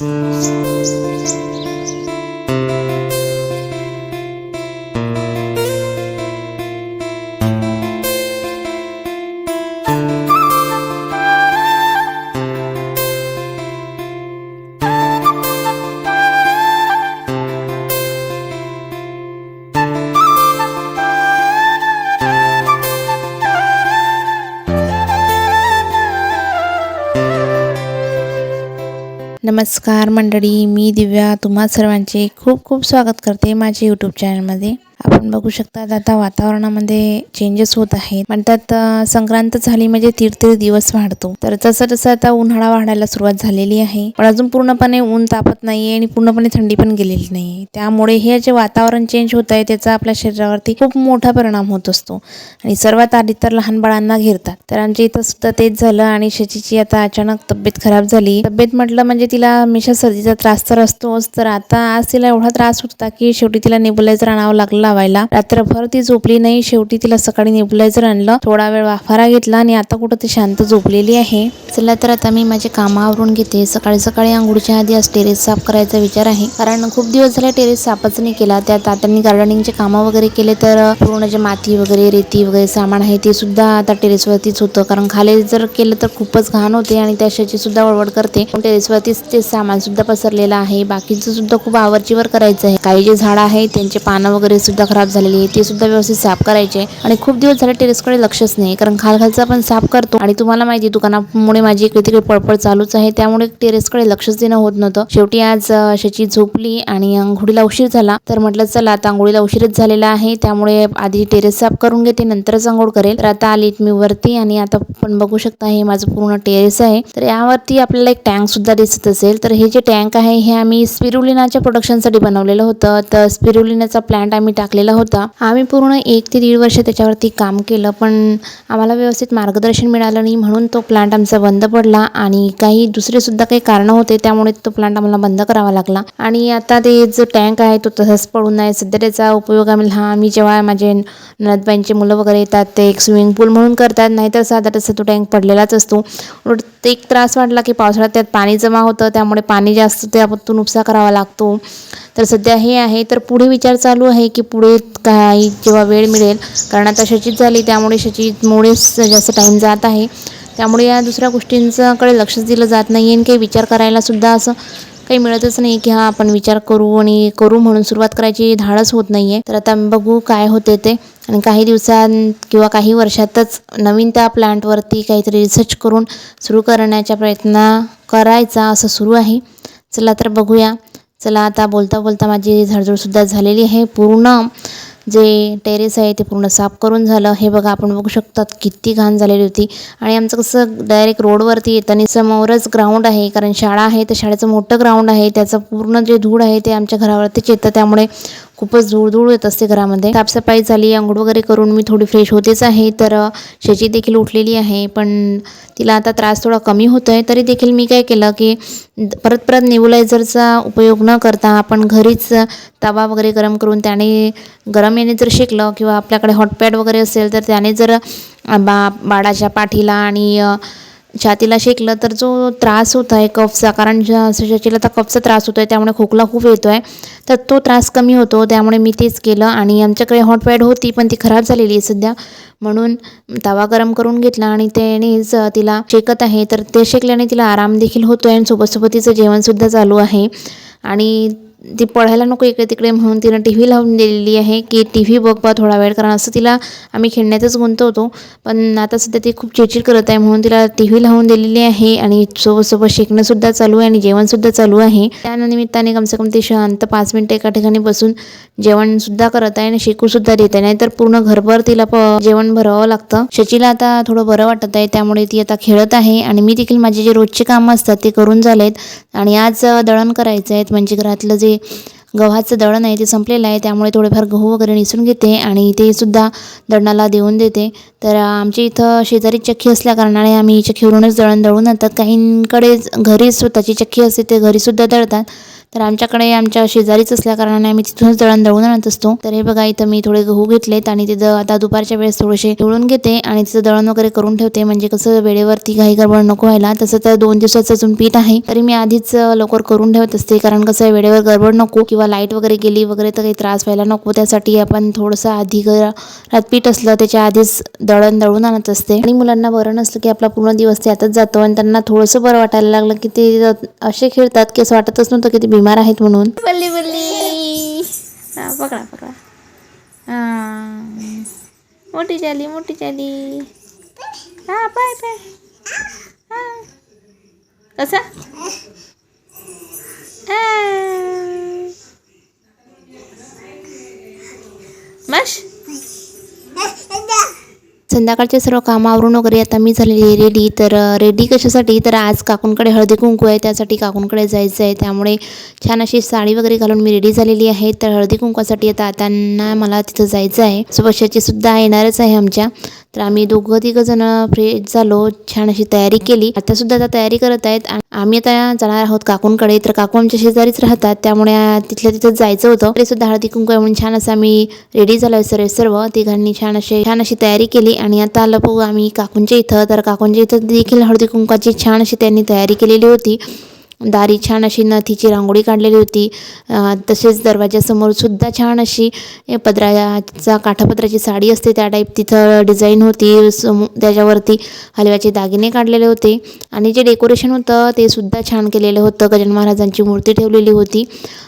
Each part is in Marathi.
Música नमस्कार मंडळी मी दिव्या. तुम्हा सर्वांचे खूप खूप स्वागत करते माझ्या यूट्यूब चॅनलमध्ये आपण बघू शकता आता वातावरणामध्ये चेंजेस होत आहेत. म्हणतात संक्रांत झाली म्हणजे तीर दिवस वाढतो. तर तसं तसं आता उन्हाळा वाढायला सुरुवात झालेली आहे पण अजून पूर्णपणे ऊन तापत नाहीये आणि पूर्णपणे थंडी पण गेलेली नाही त्यामुळे हे जे वातावरण चेंज होत आहे त्याचा आपल्या शरीरावरती खूप मोठा परिणाम होत असतो. आणि सर्वात आधी तर लहान बाळांना घेरतात. तर आमच्या इथं सुद्धा तेच झालं आणि शचीची आता अचानक तब्येत खराब झाली. तब्येत म्हटलं म्हणजे तिला हमेशा सर्दीचा त्रास तर असतोच तर आता आज तिला एवढा त्रास होता की शेवटी तिला नेबुलायझर आणावं लागलं लावायला रात्रभर ती झोपली नाही. शेवटी तिला सकाळी नेबुलायझर आणलं. थोडा वेळ वाफारा घेतला आणि आता कुठं ती शांत झोपलेली आहे. चला तर आता मी माझे कामावरून घेते. सकाळी सकाळी आंघोळीच्या आधी आज टेरेस साफ करायचा विचार आहे. कारण खूप दिवस झाले टेरेस साफच नाही केला. त्यात आता गार्डनिंगचे कामं वगैरे केले तर पूर्ण जे माती वगैरे रेती वगैरे सामान आहे ते सुद्धा आता टेरेसवरतीच होतं. कारण खाली जर केलं तर खूपच घाण होते आणि त्याच्याची सुद्धा वळवड करते. टेरेसवरतीच ते सामान सुद्धा पसरलेलं आहे. बाकीचं सुद्धा खूप आवर्जीवर करायचं आहे. काही जे झाडं आहेत त्यांचे पानं वगैरे सुद्धा खराब झालेली आहे. ते सुद्धा व्यवस्थित साफ करायचे आणि खूप दिवस झाले टेरेसकडे लक्षच नाही. कारण खालखालचा पण साफ करतो. आणि तुम्हाला माहिती आहे, दुकानामुळे माझी इकडे तिकडे पळपळ चालूच आहे. त्यामुळे टेरेसकडे लक्षच देणं होत नव्हतं. शेवटी आज शेची झोपली आणि अंघोळीला उशीर झाला. तर म्हटलं चला आता आंघोळीला उशीरच झालेला आहे. त्यामुळे आधी टेरेस साफ करून घेते नंतरच आंघोळ करेल. तर आता आली मी वरती आणि आता पण बघू शकता हे माझं पूर्ण टेरेस आहे. तर यावरती आपल्याला एक टँक सुद्धा दिसत असेल. तर हे जे टँक आहे हे आम्ही स्पिरुलिनाच्या प्रोडक्शनसाठी बनवलेलं होतं. तर स्पिरुलिनाचा प्लांट आम्ही टाकलेला होता. आम्ही पूर्ण एक ते दीड वर्ष त्याच्यावरती काम केलं पण आम्हाला व्यवस्थित मार्गदर्शन मिळालं नाही म्हणून तो प्लांट आमचा बंद पडला आणि काही दुसरेसुद्धा काही कारणं होते त्यामुळे तो प्लांट आम्हाला बंद करावा लागला. आणि आता ते जो टँक आहे तो तसाच पडून आहे. सध्या त्याचा उपयोग आम्ही हा आम्ही जेव्हा माझे नदबाईंचे मुलं वगैरे येतात ते एक स्विमिंग पूल म्हणून करतात नाहीतर साधा तसा तो टँक पडलेलाच असतो. तर ते एक त्रास वाटला की पावसाळ्यात त्यात पाणी जमा होतं त्यामुळे पाणी जास्त त्यातून उपसा करावा लागतो. तर सध्या हे आहे. तर पुढे विचार चालू आहे की पुढे काही जेव्हा वेळ मिळेल कारण आता शचित झाली त्यामुळे शचितमुळेच जास्त टाईम जात आहे. त्यामुळे या दुसऱ्या गोष्टींच्याकडे लक्षच दिलं जात नाही आणि काही विचार करायला सुद्धा असं काही मिळतच नाही की हा आपण विचार करू आणि करू म्हणून सुरुवात करायची धाडच होत नाही आहे तर आता बघू काय होते ते. आणि काही दिवसांत किंवा काही वर्षातच नवीन त्या प्लांटवरती काहीतरी रिसर्च करून सुरू करण्याचा प्रयत्न करायचा असं सुरू आहे. चला तर बघूया. चला आता बोलता बोलता माझी झाडझूडसुद्धा झालेली आहे पूर्ण. जे टेरेस आहे ते पूर्ण साफ करून झालं. हे बघा आपण बघू शकतात किती घाण झालेली होती. आणि आमचं कसं डायरेक्ट रोडवरती येताना समोरच ग्राउंड आहे कारण शाळा आहे तर शाळेचं मोठं ग्राउंड आहे. त्याचं पूर्ण जे धूळ आहे ते आमच्या घरावरतीच येतं. त्यामुळे खूपच धूळ धूळ येत असते घरामध्ये. साफसफाई झाली आंघोळ वगैरे करून मी थोडी फ्रेश होतेच आहे. तर अ, देखील उठलेली आहे पण तिला आता त्रास थोडा कमी होतो आहे तरी देखील मी काय केलं की परत परत नेबुलायझरचा उपयोग न करता आपण घरीच तवा वगैरे गरम करून त्याने गरम येणे जर शेकलं किंवा आपल्याकडे हॉटपॅड वगैरे असेल तर त्याने जर बा बाळाच्या पाठीला आणि छातीला शेकलं तर जो त्रास होत आहे कफचा कारण ज्या- शचीला तर कफचा त्रास होतो आहे त्यामुळे खोकला खूप येतो आहे तर तो त्रास कमी होतो त्यामुळे मी तेच केलं आणि आमच्याकडे हॉटपॅड होती पण ती खराब झालेली आहे सध्या. म्हणून तवा गरम करून घेतला आणि त्यानेच तिला शेकत आहे तर ते शेकल्याने तिला आराम देखील होतो आहे आणि सोबतसोबत तिचं जेवणसुद्धा चालू आहे. आणि ती पळायला नको इकडे तिकडे म्हणून तिनं टी व्ही लावून दिलेली आहे की टी व्ही बघ बा थोडा वेळ कारण असं तिला आम्ही खेळण्यातच गुंतवतो पण आता सध्या ती खूप चिडचिड करत आहे म्हणून तिला टी व्ही लावून दिलेली आहे आणि सोबत सोबत शिकणंसुद्धा चालू आहे आणि जेवणसुद्धा चालू आहे. त्यानिमित्ताने कमसे कम ती शांत पाच मिनटं एका ठिकाणी बसून जेवणसुद्धा करत आहे आणि शिकूसुद्धा देत आहे. नाहीतर पूर्ण घरभर तिला प जेवण भरावं लागतं. शचीला आता थोडं बरं वाटत आहे त्यामुळे ती आता खेळत आहे आणि मी देखील माझे जे रोजचे कामं असतात ते करून झालेत आणि आज दळण करायचं आहेत म्हणजे घरातलं जे गव्हाचं दळण आहे ते संपलेलं आहे त्यामुळे थोडेफार गहू वगैरे निसून घेते आणि ते सुद्धा दळणाला देऊन देते. तर आमच्या इथं शेजारी चक्की असल्याकारणाने आम्ही चक्कीवरूनच दळण दळून आणतात. काहींकडे घरी स्वतःची चक्की असते ते घरीसुद्धा दळतात. तर आमच्याकडे आमच्या शेजारीच असल्या कारणाने आम्ही तिथूनच दळण दळून आणत असतो. तर हे बघा इथं मी थोडे गहू घेतलेत आणि तिथं आता दुपारच्या वेळेस थोडेसे दळून घेते आणि तिथं दळण वगैरे करून ठेवते. म्हणजे कसं वेळेवरती घाई गडबड नको व्हायला. तसं तर दोन दिवसाचं अजून पीठ आहे. तरी मी आधीच लवकर करून ठेवत असते. कारण कसं वेळेवर गडबड नको किंवा लाइट वगैरे गेली वगैरे तर काही त्रास व्हायला नको. त्यासाठी आपण थोडंसं आधी घरात पीठ असलं त्याच्या आधीच दळण दळून आणत असते. आणि मुलांना बरं नसलं की आपला पूर्ण दिवस त्यातच जातो आणि त्यांना थोडंसं बरं वाटायला लागलं की ते असे खेळतात की असं वाटतच नव्हतं की ते बिमार आहेत म्हणून बल्ली बल्ली हा पकडा पकडा हा मोठी झाली मोठी झाली हा पाय पाय हा कसा मश संध्याकाळचे सर्व कामावरून वगैरे आता मी झालेली आहे रेडी तर रेडी कशासाठी? तर आज काकूंकडे हळदी कुंकू आहे त्यासाठी काकूंकडे जायचं आहे. त्यामुळे छान अशी साडी वगैरे घालून मी रेडी झालेली आहे. तर हळदी कुंकवासाठी आता त्यांना मला तिथं जायचं आहे. सुभाषाची सुद्धा येणारच आहे आमच्या. तर आम्ही दोघं तिघं जण फ्रेश झालो छान अशी तयारी केली. आता सुद्धा आता तयारी करत आहेत. आम्ही आता जाणार आहोत काकूंकडे. तर काकू आमच्या शेजारीच राहतात. त्यामुळे तिथल्या तिथं जायचं होतं. तरी सुद्धा हळदी कुंकू आहे म्हणून छान असं आम्ही रेडी झालो सर्व सर्व. तिघांनी छान असे छान अशी तयारी केली. आणि आता आलं बघू आम्ही काकूंच्या इथं. तर काकूंच्या इथं देखील हळदी कुंकाची छान अशी त्यांनी तयारी केलेली होती. दारी छान अशी नथीची रांगोळी काढलेली होती. तसेच दरवाजासमोर सुद्धा छान अशी पदराचा काठापदराची साडी असते त्या टाईप तिथं डिझाईन होती. सम त्याच्यावरती हलव्याचे दागिने काढलेले होते. आणि जे डेकोरेशन होतं ते सुद्धा छान केलेलं होतं. गजानन महाराजांची मूर्ती ठेवलेली होती.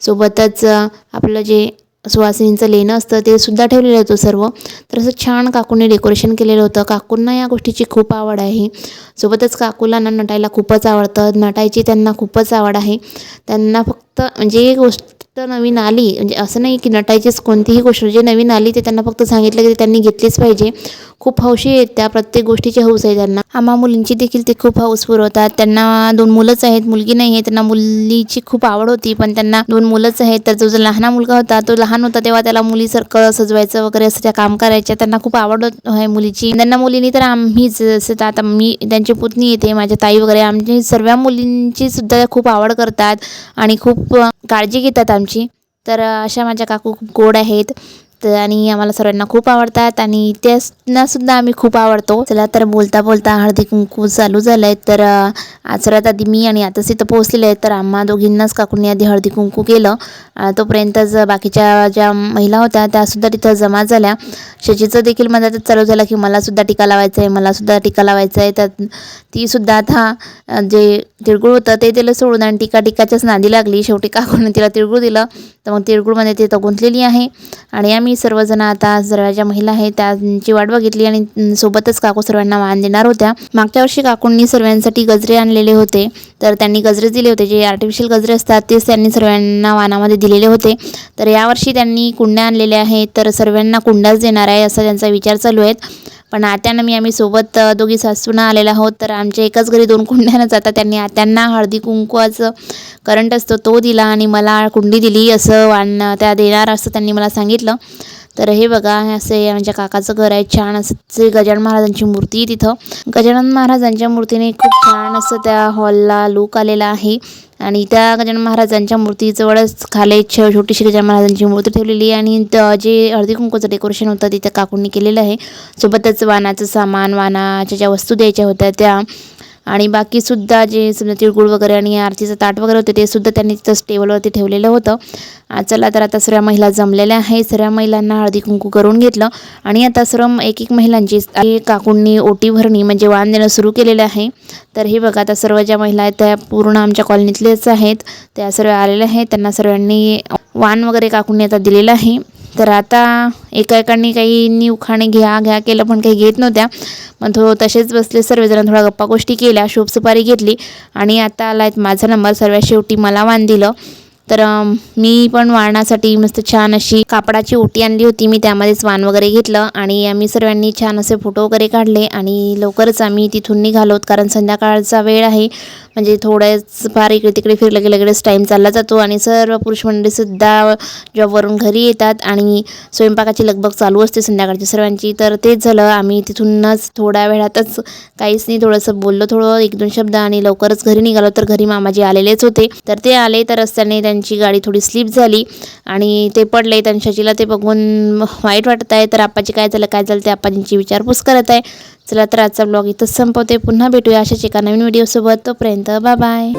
सोबतच आपलं जे सुवासिनींचं लेणं असतं ते सुद्धा ठेवलेलं होतं सर्व. तर असं छान काकूने डेकोरेशन केलेलं होतं. काकूंना या गोष्टीची खूप आवड आहे. सोबतच काकूला ना नटायला खूपच आवडतं. नटायची त्यांना खूपच आवड आहे. त्यांना फक्त म्हणजे एक गोष्ट नवीन आली म्हणजे असं नाही की नटायचीच कोणतीही गोष्ट जे नवीन आली ते त्यांना फक्त सांगितलं की ते त्यांनी घेतलीच पाहिजे. खूप हौशी आहेत. त्या प्रत्येक गोष्टीची हौस आहे त्यांना. आम्हा मुलींची देखील ते खूप हौस पुरवतात. त्यांना दोन मुलंच आहेत. मुलगी नाही आहे. त्यांना मुलीची खूप आवड होती. पण त्यांना दोन मुलंच आहेत. तर जो जो लहान मुलगा होता तो लहान होता तेव्हा त्याला मुलीसारखं सजवायचं वगैरे असं त्या काम करायच्या. त्यांना खूप आवड आहे मुलीची. त्यांना मुलींनी तर आम्हीच जसं तर आता मी त्यांची पुतणी येते माझ्या ताई वगैरे आमची सर्व मुलींची सुद्धा खूप आवड करतात आणि खूप काळजी घेतात आमची. तर अशा माझ्या काकू खूप गोड आहेत. तर आणि आम्हाला सर्वांना खूप आवडतात आणि त्यांना सुद्धा आम्ही खूप आवडतो. चला तर बोलता बोलता हळदी कुंकू चालू झालं आहे तर आज सर्वात आधी मी आणि आता सिथं पोहोचलेले आहे तर आम्हा दोघींनाच काकूंनी आधी हळदी कुंकू केलं. तोपर्यंतच बाकीच्या ज्या महिला होत्या त्यासुद्धा तिथं जमा झाल्या. शशीचं देखील मदतच चालू झालं की मलासुद्धा टीका लावायचं आहे मलासुद्धा टीका लावायचं आहे तर तीसुद्धा आता जे तिळगुळ होतं ते दिलं सोडून आणि टिका टिकाच्याच नादी लागली. शेवटी काकूने तिला तिळगुळ दिलं. तर मग तिळगुळमध्ये ती तर गुंतलेली आहे. आणि आम्ही सर्वजण आता सर्व ज्या महिला आहेत त्यांची वाट बघितली आणि सोबतच काकू सर्वांना वाण देणार होत्या. मागच्या वर्षी काकूंनी सर्वांसाठी गजरे आणलेले होते. तर त्यांनी गजरे दिले होते. जे आर्टिफिशियल गजरे असतात तेच त्यांनी सर्वांना वानामध्ये दिलेले होते. तर यावर्षी त्यांनी कुंड्या आणलेल्या आहेत. तर सर्वांना कुंड्याच देणार आहे असा त्यांचा विचार चालू आहेत पण आत्यानं मी आम्ही सोबत दोघी सासूना आलेला आहोत. तर आमच्या एकाच घरी दोन कुंड्यानं जातात त्यांनी आत्यांना हळदी कुंकवाचं करंट असतो तो दिला आणि मला कुंडी दिली असं वाण त्या देणार असं त्यांनी मला सांगितलं. तर हे बघा असे आमच्या म्हणजे काकाचं घर आहे छान असं ते गजानन महाराजांची मूर्ती आहे तिथं. गजानन महाराजांच्या मूर्तीने खूप छान असं त्या हॉलला लुक आलेला आहे. आणि त्या गजानन महाराजांच्या मूर्तीजवळच खाली छ छोटीशी गजानन महाराजांची मूर्ती ठेवलेली आहे. आणि त- जे हळदी कुंकूचं डेकोरेशन होतं तिथं काकूंनी केलेलं आहे. सोबतच वाणाचं सामान वाणाच्या ज्या वस्तू द्यायच्या होत्या त्या आणि बाकीसुद्धा जे समजा तिळगुळ वगैरे आणि आरतीचं ताट वगैरे होते ते सुद्धा त्यांनी तिथंच टेबलवरती ठेवलेलं होतं. चला तर आता सर्व महिला जमलेल्या आहे सर्व महिलांना हळदी कुंकू करून घेतलं. आणि आता सर्व एक एक महिलांची काकूंनी ओटी भरणी म्हणजे वाण देणं सुरू केलेलं आहे. तर हे बघा आता सर्व ज्या महिला आहेत त्या पूर्ण आमच्या कॉलनीतलेच आहेत. त्या सर्व आलेल्या आहेत. त्यांना सर्वांनी वाण वगैरे काकूंनी आता दिलेलं आहे. तर आता एका एकाने काही उखाणे घ्या घ्या केलं पण काही घेत नव्हत्या. मग थो तसेच बसले सर्वजण थोडा गप्पा गोष्टी केल्या शुभसुपारी घेतली आणि आता आला आहेत माझा नंबर सर्वात शेवटी मला वाण दिलं. तर मी पण वाणासाठी मस्त छान अशी कापडाची ओटी आणली होती. मी त्यामध्येच वाण वगैरे घेतलं आणि आम्ही सर्वांनी छान असे फोटो वगैरे काढले आणि लवकरच आम्ही तिथून निघालोत कारण संध्याकाळचा वेळ आहे. म्हणजे थोड्याच फार इकडे तिकडे फिरलं की लगेच टाईम चालला जातो आणि सर्व पुरुष मंडळीसुद्धा जॉबवरून घरी येतात आणि स्वयंपाकाची लगबग चालू असते संध्याकाळची सर्वांची. तर तेच झालं. आम्ही तिथूनच थोड्या वेळातच काहीच नाही थोडंसं बोललो थोडं एक दोन शब्द आणि लवकरच घरी निघालो. तर घरी मामाजी आलेलेच होते. तर ते आले तर रस्त्याने त्यांची गाडी थोडी स्लिप झाली आणि ते पडले. त्यांच्याजीला ते बघून वाईट वाटत आहे. तर आप्पाजी काय झालं काय झालं ते आपाजींची विचारपूस करत आहे. चला तर आजचा ब्लॉग इथंच संपवते. पुन्हा भेटूया अशाच एका नवीन व्हिडिओसोबत तोपर्यंत बाय बाय